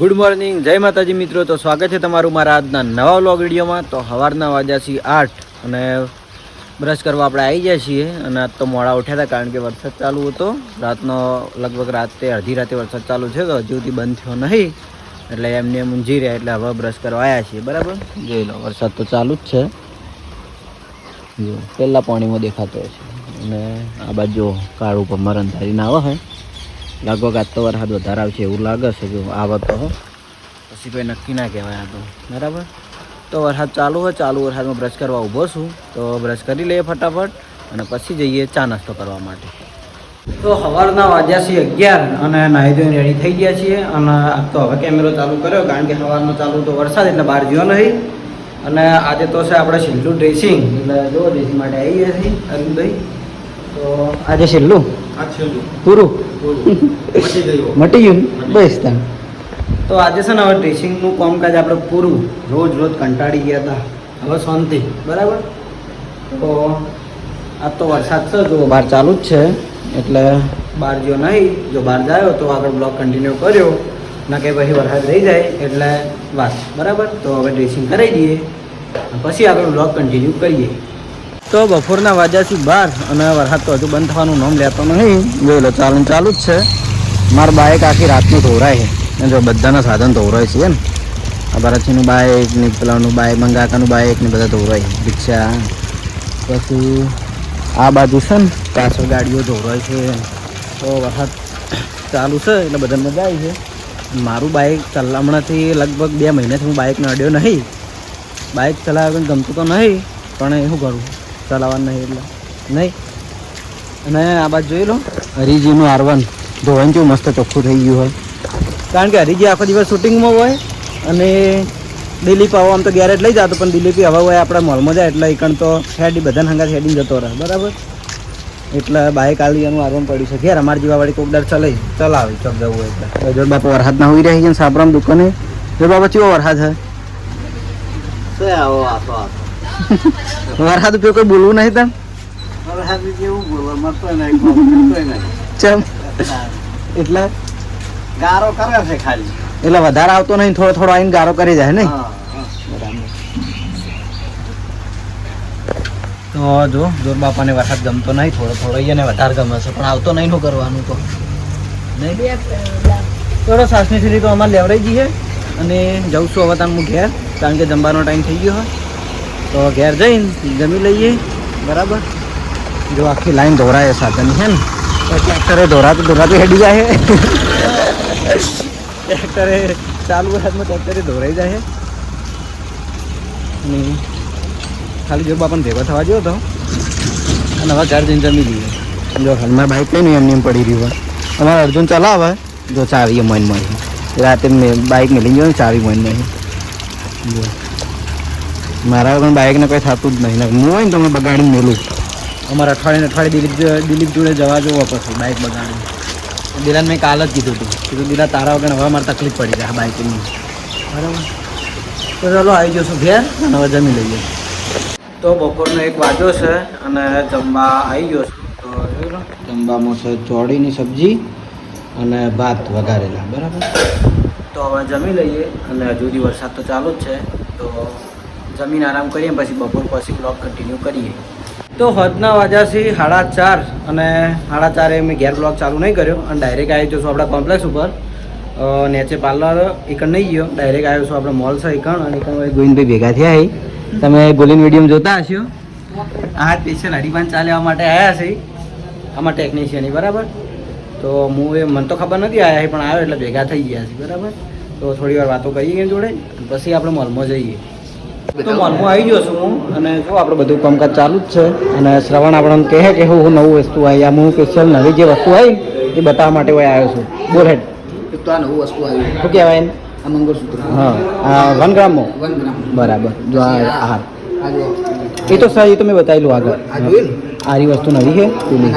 Good morning જય માતાજી મિત્રો. તો સ્વાગત છે તમારું મારા આજના નવા વ્લોગ વિડીયોમાં. તો સવારના વાગ્યા છીએ આઠ અને બ્રશ કરવા આપણે આવી જાય છીએ. અને આજ તો મોડા ઉઠ્યા હતા કારણ કે વરસાદ ચાલુ હતો. રાતનો લગભગ રાતે અડધી રાતે વરસાદ ચાલુ છે તો હજુ સુધી બંધ થયો નહીં. એટલે એમને એમ ઊંઝી રહ્યા એટલે હવે બ્રશ કરવા આવ્યા છીએ. બરાબર? જોઈ લો, વરસાદ તો ચાલુ જ છે. જો, પહેલાં પાણીમાં દેખાતો છે અને આ બાજુ કાળું પર મરણ ધારીને આવે છે લગભગ આજ તો વરસાદ વધારે આવશે એવું લાગે છે જો આવે તો પછી કોઈ નક્કી ના કહેવાય આ તો. બરાબર? તો વરસાદ ચાલુ હોય ચાલુ વરસાદમાં બ્રશ કરવા ઊભો છું. તો બ્રશ કરી લઈએ ફટાફટ અને પછી જઈએ ચા નાસ્તો કરવા માટે. તો સવારના વાગ્યા છે અગિયાર અને નાહી ધોઈને રેડી થઈ ગયા છીએ અને આજ તો હવે કેમેરો ચાલુ કર્યો કારણ કે સવારનો ચાલુ તો વરસાદ એટલે બહાર ગયો નહીં. અને આજે તો છે આપણે છેલ્લું ડ્રેસિંગ એટલે જો ડ્રેસિંગ માટે આવી ગયા છીએ અરવિંદભાઈ. તો આજે છેલ્લું પૂરું? મટી ગયું. બસ તમે તો આજે છે ને હવે ડ્રેસિંગનું કામકાજ આપણે પૂરું. રોજ રોજ કંટાળી ગયા હતા. હવે શાંતિ. બરાબર? તો આજ તો વરસાદ છે જો બહાર ચાલુ જ છે એટલે બહાર જો નહીં જો બહાર જાયો તો આગળ બ્લોક કન્ટિન્યુ કર્યો. ના કે પછી વરસાદ રહી જાય એટલે વાત. બરાબર? તો હવે ડ્રેસિંગ કરાવી દઈએ. પછી આગળ બ્લોક કન્ટિન્યુ કરીએ. તો બપોરના વાજ્યાથી બાર અને વરસાદ તો હજુ બંધ થવાનું નામ લેતો નહીં. જોઈ લો ચાલુ ચાલુ જ છે. મારું બાઇક આખી રાતનું ધોરાય છે. જો બધાના સાધન ધોરાય છે ને આ ભરતસિંહનું બાઇક ને પેલાનું બાઇક મંગાકાનું બાઇક ને બધા ધોરાય રિક્ષા, પછી આ બાજુ છે ને, પાછળ ગાડીઓ ધોવરાય છે. તો વરસાદ ચાલુ છે એટલે બધાને મજા આવી છે. મારું બાઇક ચાલ હમણાંથી લગભગ બે મહિનાથી હું બાઇકને અડ્યો નહીં. બાઇક ચલાવવાનું ગમતું તો નહીં, પણ એ શું કરું? ચલાવવાનું એટલે. નહીં? અને આ બાજુ જોઈ લો, હરીજીનું આરવન ધોવાન કેવું મસ્ત ચોખ્ખું થઈ ગયું હોય. કારણ કે હરીજી આખો દિવસ શૂટિંગમાં હોય અને દિલીપ આવો આમ તો ગેરેજ લઈ જતો, પણ દિલીપી હવા હોય, આપણા મોલમાં જાય એટલે એકણ તો હેડી, બધાને હંગા હેડીને જતો રહે. બરાબર? એટલે બાઇક આલી એનું આરવન પડ્યું છે. ઘેર અમારી જેવા વાળી કોકદાર ચલાવી ચલાવી, ચોક જવું હોય એટલે. જો બાપા વરસાદ ના હોઈ રહી છે સાબરામ દુકાને. જો બાપા, ચેવો વરસાદ છે? વરસાદ ઉપર કોઈ બોલવું નહીં તને? ચમ. એટલે? ગારો કરે છે ખાલી. એટલે વધારે આવતો નહીં થોડો થોડો આવીને ગારો કરી જાય નહીં? તો જો જોર બાપાને વરસાદ ગમતો નહીં થોડો થોડો એને વધારે ગમે છે પણ આવતો નહીં શું કરવાનું તો? નહીં? થોડો સાસની સીધી તો અમારે લેવડાઈ જઈએ અને જઉં છું હવે તાન હું ઘેર કારણ કે જમવાનો ટાઈમ થઈ ગયો હોય તો ઘેર જઈને જમી લઈએ બરાબર જો આખી લાઈન ધોરાય સાધન છે ને તો ટ્રેક્ટરે ધોરાતું ધોરાતું હેડી જાય ટ્રેક્ટરે ચાલુ વરસાદમાં ટ્રેક્ટરે ધોરાઈ જાય અને ખાલી જો બાપાને ભેગો થવા ગયો હતો અને હવે ઘર જઈને જમી લઈએ જો ખાલી મારા બાઈક કઈ નહીં એમને એમ પડી રહ્યું હોય અમારે અર્જુન ચલાવે જો ચાવી મનમાં રાતે મેં બાઈક મેલી ગયો ને ચાવી મનમાં જો મારા પણ બાઇકને કંઈ થતું જ નહીં. હું હોય ને તો મેં બગાડીને મેલું. અમારે અઠવાડિયે અઠવાડિયે દિલીપ દિલીપ જોડે જવા જવું પછી બાઇક બગાડીને. દિલાને મેં કાલ જ કીધું હતું. કીધું, દિલા, તારા વગર હવે મારે તકલીફ પડી જાય બાઇકની. બરાબર. તો ચાલો, આવી જશું ઘેર અને હવે જમી લઈએ. તો બપોરનો એક વાજો છે અને જમવા આવી ગયો છું. તો જમવામાં છે ચોળીની સબ્જી અને ભાત વઘારેલા. બરાબર? તો હવે જમી લઈએ અને હજુ વરસાદ તો ચાલુ જ છે. તો જમીન આરામ કરીએ પછી બપોર પછી બ્લોગ કન્ટિન્યુ કરીએ. તો હદના વાજા છે સાડા ચાર અને સાડા ચારે મેં ઘેર બ્લોગ ચાલુ નહીં કર્યો અને ડાયરેક્ટ આવી જશું આપણા કોમ્પ્લેક્સ ઉપર. નેચે પાર્લર એકણ નહીં ગયો. ડાયરેક્ટ આવ્યો છું આપણે મોલ છે એકણ અને એકણ ભાઈ ગોવિંદભાઈ ભેગા થયા તમે ગોલિન મીડિયમ જોતા હશો. આ સ્પેશિયલ હરિભાન ચાલ્યા માટે આવ્યા છે. આમાં ટેકનિશિયન બરાબર? તો હું એ, મને તો ખબર નથી આવ્યા પણ આવ્યો એટલે ભેગા થઈ ગયા છે, બરાબર? તો થોડી વાર વાતો કરીએ જોડે પછી આપણે મોલમાં જઈએ. તો મોલમાં આવી ગયો છું હું. અને જો આપણે બધું કામકાજ ચાલુ જ છે. અને શ્રવણ આપણને કહે કે હું નવું વસ્તુ આવી. આમ હું સ્પેશિયલ નવી જે વસ્તુ આવી એ બતાવવા માટે હું આવ્યો છું. બોલ હેડ તો આ નવું વસ્તુ આવી. શું કહેવાય? આ મંગળસૂત્ર. હા. વન ગ્રામમાં? One gram. બરાબર. જો આ હા એ તો સર એ તો મેં બતાવેલું આગળ. આરી વસ્તુ નવી છે? પેલી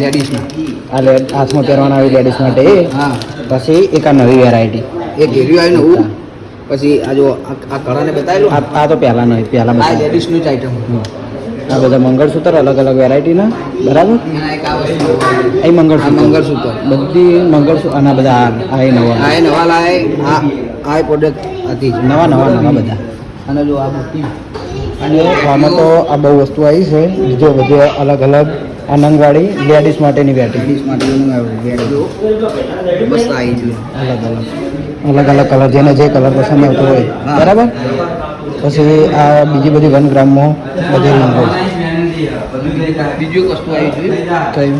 લેડીઝમાં આ લેડીઝના હાથમાં પહેરવાના આવી લેડીઝ માટે હા. પછી એક આ નવી વેરાયટી એક ઘેર્યું આવી નવું. પછી આ જો આ કળાને બતાવેલું? આ આ તો પહેલા નહીં પહેલા આ. લેડીઝનું જ આઈટમ આ બધા મંગળસૂત્ર અલગ અલગ વેરાયટીના બરાબર? એ મંગળસૂત્ર. મંગળસૂત્ર. બધી મંગળસૂત્ર અને બધા આ એ નવા. આ એ નવા લાય આ આ પ્રોડક્ટ હતી નવા નવા નવા બધા. અને જો આ મૂર્તિ અને આમાં તો આ બહુ વસ્તુ આવી છે. જો બધો અલગ અલગ આનંદવાળી લેડીઝ માટેની વેરાયટી લેડીઝ માટેની આવે મસ્ત બસ આવી ગયું અલગ અલગ. અલગ અલગ કલર જેને જે કલર પસંદ આવતો હોય. બરાબર? પછી આ બીજી બધી વન ગ્રામમાં બધી રંગો બીજું વસ્તુ આવી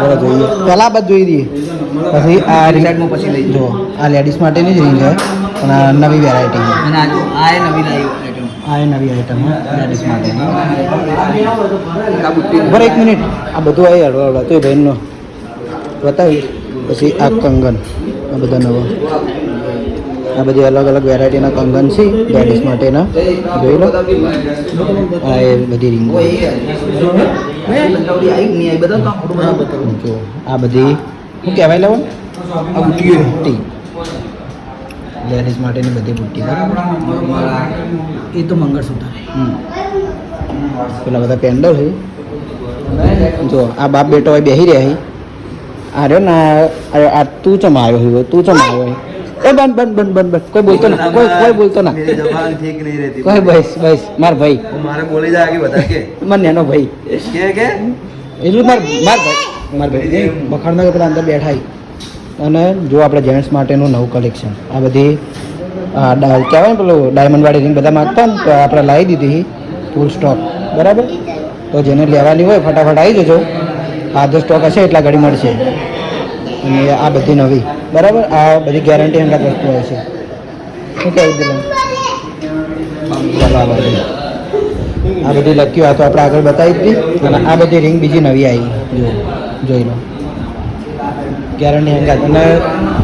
બરાબર જોઈએ. પહેલાં બધું બાદ જોઈ દઈએ. પછી આ રિલેટમાં પછી લઈ જો આ લેડીઝ માટેની જ રીંગ છે પણ આ નવી વેરાયટી છે. આ એ નવી આઈટમ આ એ નવી આઈટમ લેડીઝ માટેની. બરાબર એક મિનિટ. આ બધું આવી હળવા હળવા. તો બહેનનો. બતાવી પછી આ કંગન. આ બધા નવા. આ બધી અલગ અલગ વેરાયટીના કંગન છે લેડીઝ માટેના. જોઈ લો. આ એ બધી રીંગો જો આ બધી શું કહેવાય લેવું આ બુટ્ટી. બુટ્ટી લેડીઝ માટેની બધી બુટ્ટી બરાબર? એ તો મંગળસૂત્ર. હમ. પેલા બધા પેન્ડલ છે. જો આ બાપ બેટો હોય બેહી રહ્યા છે. અરે ના અરે આ તું ચમ આવ્યો હીરો તું ચમ આવ્યો એ બન બન બન બન બન કોઈ બોલતો ના કોઈ કોઈ બોલતો ના કોઈ બસ બસ માર ભાઈ મારે બોલી જાય કે બતા કે મને એનો ભાઈ કે કે એટલું માર માર ભાઈ માર ભાઈ બખાડના પેલા અંદર બેઠાય અને જો આપણે જેન્ટ્સ માટેનું નવું કલેક્શન આ બધી કહેવાય ને પેલું ડાયમંડવાળી રિંગ બધા માગતા ને, તો આપણે લાવી દીધી ફૂલ સ્ટોક બરાબર? તો જેને લેવાની હોય, ફટાફટ આવી જજો. આધો સ્ટોક હશે, એટલા ઘડી મળશે. અને આ બધી નવી. બરાબર? આ બધી ગેરંટી અંગત વસ્તુ હોય છે. શું કહેવું દીધું બરાબર. આ બધી લખ્યું આ તો આપણે આગળ બતાવી દીધી. અને આ બધી રિંગ બીજી નવી આવી. જો જોઈ લો. ગેરંટી હંગાત. અને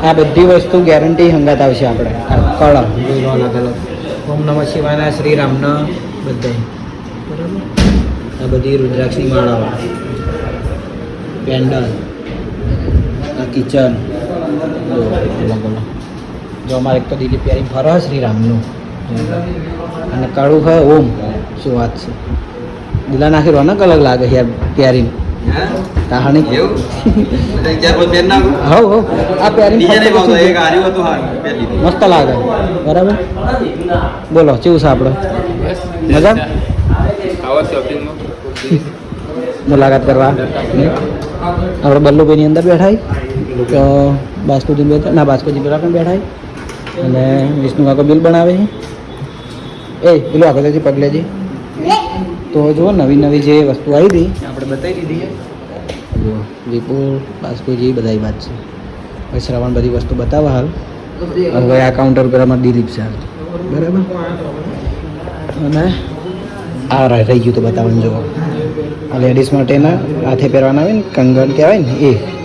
આ બધી વસ્તુ ગેરંટી હંગાત આવશે આપણે. આ કળા જોઈ લો અલગ અલગ ઓમ નમઃ શિવાના શ્રીરામના બધા બરાબર? આ બધી રુદ્રાક્ષની માળાઓ. Pedal kitchen. જો અમારે એક તો દિલીપ યારી ફર શ્રીરામનું અને કાળું હોય ઓમ. શું વાત છે? દિલા નાખી રોનક અલગ લાગે યાર પ્યારી તાહણી. હવ હવ આ પ્યારી મસ્ત લાગે. બરાબર? બોલો કેવું છે આપણે? મજા? મુલાકાત કરવા. આપણે બલ્લુભાઈની અંદર બેઠા તો બાસ્કુજી બેઠા ના બાસ્કોજી પેલા પણ બેઠા અને વિષ્ણુ કાકો બિલ બનાવે છે. એ, પેલું આગળ લેજે પગ લેજે તો જુઓ, નવી નવી જે વસ્તુ આવી હતી, આપણે બતાવી દીધી જુઓ, વિપુલ, બાસ્કોજી બધા વાત છે. પછી શ્રવણ બધી વસ્તુ બતાવવા હાલ. હવે આ કાઉન્ટર પર અમારે દિલીપ છે. બરાબર? અને આ રહી ગયું તો બતાવવાનું, જુઓ. આ લેડીઝ માટેના હાથે પહેરવાના આવે ને કંગન કહેવાય ને, એ.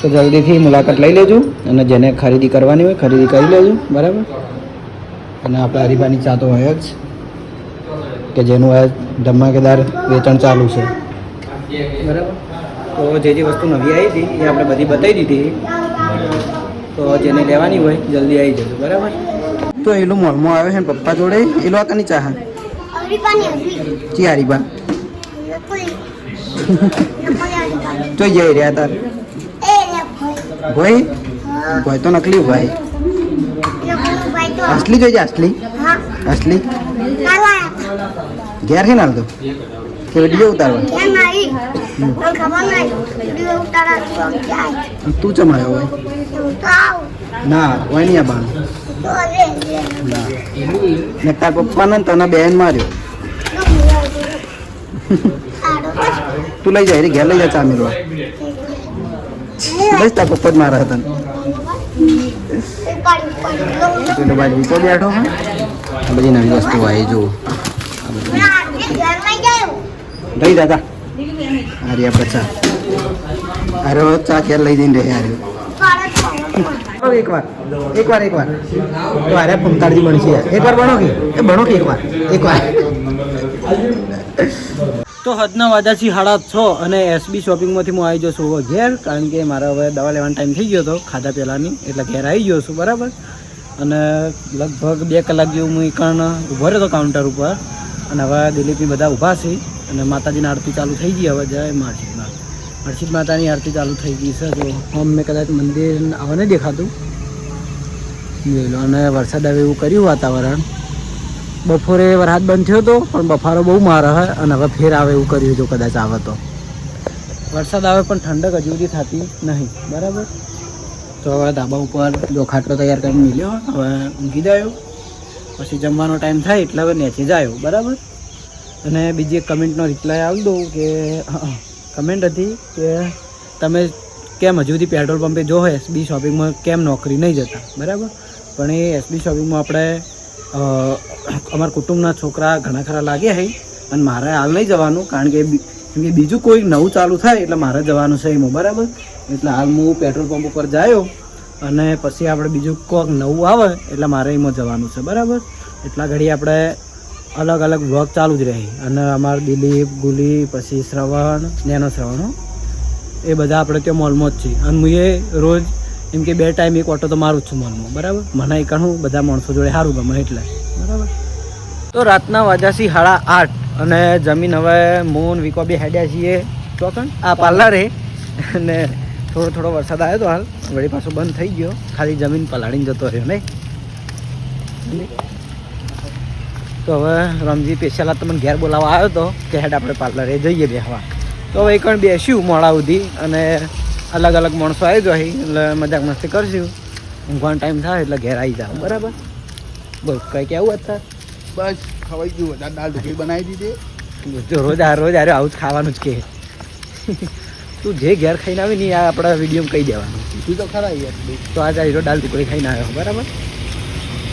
તો જલ્દીથી મુલાકાત લઈ લેજો અને જેને ખરીદી કરવાની હોય ખરીદી કરી લેજો બરાબર? અને આપણે હરીફાની ચા તો હોય જ કે જેનું આ ધમાકેદાર વેચાણ ચાલુ છે. બરાબર? તો જે જે વસ્તુ નવી આવી હતી એ આપણે બધી બતાવી દીધી. તો જેને લેવાની હોય જલ્દી આવી જજો બરાબર? તો એલો મોલમાં આવ્યો છે પપ્પા જોડે. એલો આ કની ચાહ ચી હરીફા ચોઈ જઈ રહ્યા તાર ભાઈ ભાઈ તો નકલી ભાઈ. અસલી જોઈ જા અસલી. અસલી. ઘેર છે નાલ તો? કે વીડિયો ઉતારવા? તું ચમાયો હોય? ના હોય નહીં આ બાણ. ને. તાર પપ્પાને ને તને બેન માર્યો. તું લઈ જાય ઘેર લઈ જા ચા મેળવા. બસ તાર પપ્પા જ મારા હતા પેલો બાજુ વિપો બેઠો હા? આ બધી. નવી વસ્તુ આવી જો લઈ દાદા અરે આપણે ચા અરે ચા ક્યારે લઈ જઈને રહે અરે એક વાર એક વાર એક વાર. તો અરે પમતાડજી બનશે યાર. એક વાર બનો કે? એ બનો કે એક વાર? એક વાર. તો હદના વાદાથી સાડા છ અને એસબી શોપિંગમાંથી હું આવી જશું હવે ઘેર, કારણ કે મારે હવે દવા લેવાનો ટાઈમ થઈ ગયો હતો, ખાધા પહેલાંની, એટલે ઘેર આવી ગયો છું, બરાબર? અને લગભગ બે કલાક જેવું હું એકણ ઊભો રહ્યો હતો કાઉન્ટર ઉપર, અને હવે દિલીપની બધા ઊભા છે, અને માતાજીની આરતી ચાલુ થઈ ગઈ હવે, જય માર્શિદમાં હર્ષિદ માતાની આરતી ચાલુ થઈ ગઈ છે, જો આમ મેં કદાચ મંદિર નહીં દેખાતું. અને વરસાદ આવે એવું કર્યું વાતાવરણ. બપોરે વરસાદ બંધ થયો હતો, પણ બફારો બહુ મારે હે અને હવે ફેર આવે એવું કર્યું હતું કદાચ આવે તો. વરસાદ આવે પણ ઠંડક હજુ સુધી થતી નહીં, બરાબર? તો હવે ધાબા ઉપર જો ખાટલો તૈયાર કરીને મિલ્યો, હવે ઊંઘી જાયો. પછી જમવાનો ટાઈમ થાય એટલે હવે નેચી જાયો, બરાબર? અને બીજી એક કમેન્ટનો રિપ્લાય આવી દઉં કે કમેન્ટ હતી કે તમે કેમ હજુ સુધી પેટ્રોલ પંપે જો એસબી શોપિંગમાં કેમ નોકરી નહીં જતા, બરાબર? પણ એ એસબી શોપિંગમાં આપણે અમારા કુટુંબના છોકરા ઘણા ખરા લાગ્યા છે અને મારે હાલ નહીં જવાનું કારણ કે કેમ કે બીજું કોઈ નવું ચાલુ થાય એટલે મારે જવાનું છે એમાં, બરાબર? એટલે હાલ હું પેટ્રોલ પંપ ઉપર જાયો અને પછી આપણે બીજું કોઈક નવું આવે એટલે મારે એમાં જવાનું છે, બરાબર? એટલા ઘડી આપણે અલગ અલગ બ્લોગ ચાલુ જ રહે. અને અમારા દિલીપ, ગુલી, પછી શ્રવણ, નેનો શ્રવણ એ બધા આપણે ત્યાં મોલમાં જ છીએ. અને હું એ રોજ એમ કે બે ટાઈમ એક ઓટો તો મારું જ છું મનમાં બરાબર? મને એકણ બધા માણસો જોડે સારું ગમે એટલે. બરાબર? તો રાતના વાજાસી સાડા આઠ અને જમીન હવે મોન વિકો બી હેડ્યા છીએ. ચોકન આ પાર્લરે અને થોડો થોડો વરસાદ આવ્યો તો હાલ. વળી પાછો બંધ થઈ ગયો. ખાલી જમીન પલાળીને જતો રહ્યો, નહીં? તો હવે રમજી પેશિયાલા તમને ઘેર બોલાવવા આવ્યો તો, કે હેડ આપણે પાર્લરે જઈએ બેહવા. તો હવે એકણ બેસ્યું મોડા સુધી અને અલગ અલગ માણસો આવી જાય એટલે મજાક મસ્તી કરશું ઊંઘવાનો ટાઈમ થાય એટલે ઘેર આવી જાવ બરાબર? બોલ કઈ કેવું હતા બસ ખવાઈ ગયું. દાળ દાળ ઢોકળી બનાવી દીધી. જો રોજ આ રોજ આરે આવું જ ખાવાનું જ કે. તું જે ઘેર ખાઈને આવી ને આ આપણા વિડીયોમાં કહી દેવાનું. તું તો ખરા યાર. તો આજે હીરો દાળ ઢોકળી ખાઈને આવ્યો બરાબર?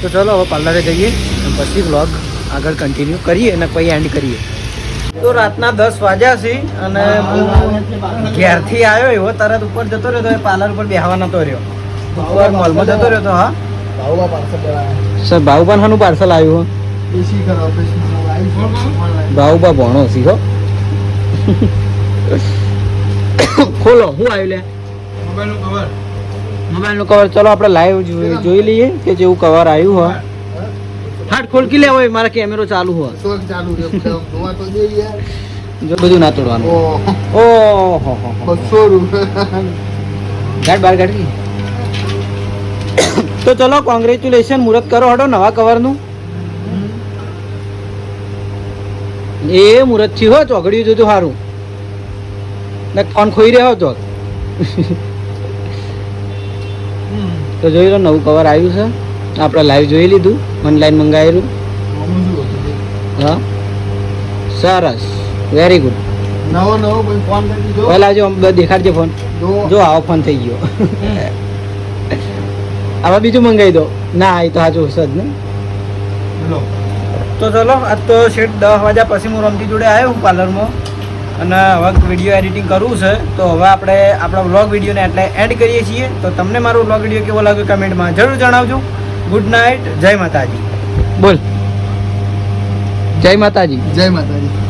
તો ચલો હવે પાર્લરે જઈએ પછી વ્લોગ આગળ કન્ટિન્યુ કરીએ અને પછી એન્ડ કરીએ. તો રાતના દસ વાગ્યા છે અને ઘેરથી આવ્યો એવો તરત ઉપર જતો રહ્યો તો એ પાર્લર ઉપર બેહવા નતો રહ્યો. ઉપર મોલમાં જતો રહ્યો તો હા. સર ભાઉબા ખાનું પાર્સલ આવ્યું ભાઉબા ભણો છે હો. ખોલો હું આવ્યું લે. મોબાઈલનું કવર મોબાઈલનું કવર ચલો આપણે લાઈવ જોઈ લઈએ કે જેવું કવર આવ્યું હોય હાટ ખોલકી લેવો હોય મારા કેમેરો ચાલુ હોય. તો ચાલુ રહ્યો તો દે યાર. જો બધું ના તોડવાનું. ઓ હો હો બસો રૂપિયા. ગાડ બાર ગાડી. તો ચલો કોંગ્રેચ્યુલેશન મુહૂર્ત કરો હડો નવા કવરનું એ મુહૂર્તથી હો ચોગડ્યું જોજો સારું ને ફોન ખોઈ રહ્યો હતો તો જોઈ લો નવું કવર આવ્યું છે. આપણે લાઈવ જોઈ લીધું ઓનલાઈન મંગાવેલું. હા? સરસ. વેરી ગુડ નવો નવો ફોન કરી દીધો પહેલા જો દેખાડજે ફોન જો. આવો ફોન થઈ ગયો. હવે બીજું મંગાવી દો. ના એ તો સાચું હશે જ ને. તો ચલો આજ તો શેઠ દસ વાગ્યા પછી હું રમતી જોડે આવ્યો હું પાર્લરમાં. અને હવે વીડિયો એડિટિંગ કરવું છે તો હવે આપણે આપણા વ્લોગ વિડીયોને એટલે એડ કરીએ છીએ. તો તમને મારો વ્લોગ વીડિયો કેવો લાગ્યો કમેન્ટમાં જરૂર જણાવજો. ગુડ નાઇટ જય માતાજી બોલ. જય માતાજી. જય માતાજી.